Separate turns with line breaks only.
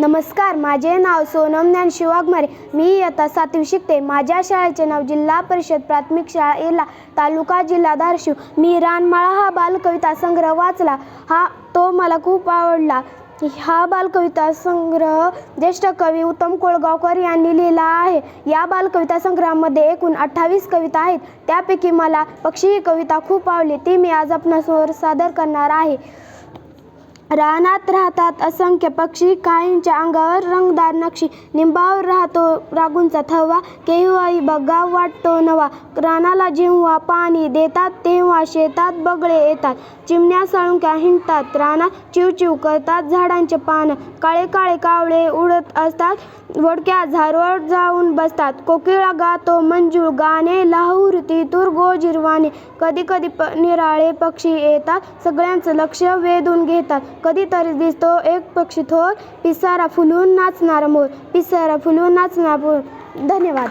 नमस्कार माझे नाव सोनम ज्ञानशी वाघमारे मी इयत्ता सातवी शिकते. माझ्या शाळेचे नाव जिल्हा परिषद प्राथमिक शाळा येला तालुका जिल्हा धारशिव. मी रानमाळा हा बालकविता संग्रह वाचला. हा तो मला खूप आवडला. हा बालकविता संग्रह ज्येष्ठ कवी उत्तम कोळगावकर यांनी लिहिला आहे. या बालकविता संग्रहामध्ये एकूण अठ्ठावीस कविता आहेत. त्यापैकी मला पक्षी ही कविता खूप आवडली. ती मी आज आपणासमोर सादर करणार आहे. रानात राहतात असंख्य पक्षी. काहींच्या अंगावर रंगदार नक्षी. निंबावर राहतो रागूंचा थवा. केव्हाही बघा वाटतो नवा. रानाला जेव्हा पाणी देतात तेव्हा शेतात बगळे येतात. चिमण्या सळुंक्या हिंडतात. रानात चिवचिव करतात झाडांचे पानं. काळे काळे कावळे उडत असतात. वडक्या झारवर जाऊन बसतात. कोकिळा गातो मंजूळ गाणे. लाहुरती तूर गोजिरवाणे. कधी कधी प निराळे पक्षी येतात. सगळ्यांचं लक्ष वेधून घेतात. कधीतरी दिसतो. एक पक्षी थोर पिसारा फुलून नाचणारा मोर. पिसारा फुलून नाचणार मोर. धन्यवाद.